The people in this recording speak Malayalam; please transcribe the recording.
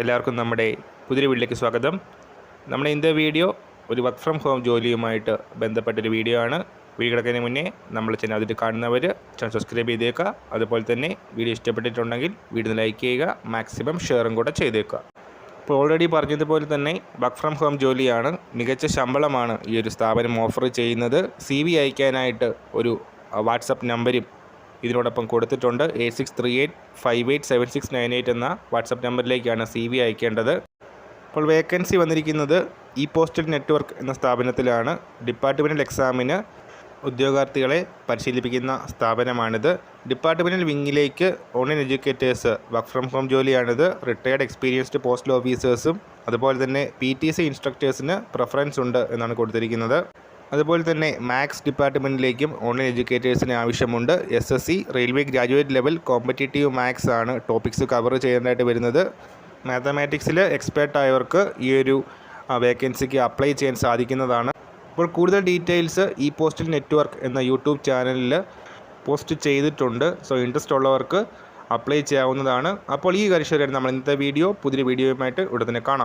എല്ലാവർക്കും നമ്മുടെ പുതിയ വീട്ടിലേക്ക് സ്വാഗതം. നമ്മുടെ ഇന്നത്തെ വീഡിയോ ഒരു വർക്ക് ഫ്രം ഹോം ജോലിയുമായിട്ട് ബന്ധപ്പെട്ടൊരു വീഡിയോ ആണ്. വീഡിയോ കിടക്കുന്നതിന് മുന്നേ നമ്മൾ ചാനൽ അതിൽ കാണുന്നവർ ചാനൽ സബ്സ്ക്രൈബ് ചെയ്തേക്കുക. അതുപോലെ തന്നെ വീഡിയോ ഇഷ്ടപ്പെട്ടിട്ടുണ്ടെങ്കിൽ വീഡിയോ ലൈക്ക് ചെയ്യുക മാക്സിമം ഷെയറും കൂടെ ചെയ്തേക്കുക. ഇപ്പോൾ ഓൾറെഡി പറഞ്ഞതുപോലെ തന്നെ വർക്ക് ഫ്രം ഹോം ജോലിയാണ്. മികച്ച ശമ്പളമാണ് ഈ ഒരു സ്ഥാപനം ഓഫർ ചെയ്യുന്നത്. സി വി അയക്കാനായിട്ട് ഒരു വാട്സപ്പ് നമ്പരും ഇതിനോടൊപ്പം കൊടുത്തിട്ടുണ്ട് eight six three eight five eight seven six nine eight എന്ന വാട്സപ്പ് നമ്പറിലേക്കാണ് സി വി അയക്കേണ്ടത്. അപ്പോൾ വേക്കൻസി വന്നിരിക്കുന്നത് ഇ പോസ്റ്റൽ നെറ്റ്വർക്ക് എന്ന സ്ഥാപനത്തിലാണ്. ഡിപ്പാർട്ട്മെന്റൽ എക്സാമിന് ഉദ്യോഗാർത്ഥികളെ പരിശീലിപ്പിക്കുന്ന സ്ഥാപനമാണിത്. Departmental വിങ്ങിലേക്ക് online educators work from home ജോലിയാണിത്. Retired experienced postal ഓഫീസേഴ്സും അതുപോലെ തന്നെ പി ടി സി ഇൻസ്ട്രക്ടേഴ്സിന് പ്രിഫറൻസ് ഉണ്ട് എന്നാണ് കൊടുത്തിരിക്കുന്നത്. അതുപോലെ തന്നെ മാത്സ് ഡിപ്പാർട്ട്മെന്റിലേക്കും ഓൺലൈൻ എഡ്യൂക്കേറ്റേഴ്സിന് ആവശ്യമുണ്ട്. S S C railway graduate level competitive maths ആണ് ടോപ്പിക്സ് കവർ ചെയ്യേണ്ടതായിട്ട് വരുന്നത്. മാത്തമാറ്റിക്സിൽ എക്സ്പേർട്ട് ആയവർക്ക് ഈ ഒരു വേക്കൻസിക്ക് അപ്ലൈ ചെയ്യാൻ സാധിക്കുന്നതാണ്. അപ്പോൾ കൂടുതൽ ഡീറ്റെയിൽസ് ഈ പോസ്റ്റൽ നെറ്റ്വർക്ക് എന്ന യൂട്യൂബ് ചാനലിൽ പോസ്റ്റ് ചെയ്തിട്ടുണ്ട്. സോ ഇൻട്രസ്റ്റ് ഉള്ളവർക്ക് അപ്ലൈ ചെയ്യാവുന്നതാണ്. അപ്പോൾ ഈ കാര്യം നമ്മൾ ഇന്നത്തെ വീഡിയോ പുതിയ വീഡിയോയുമായിട്ട് ഉടനെ കാണാം.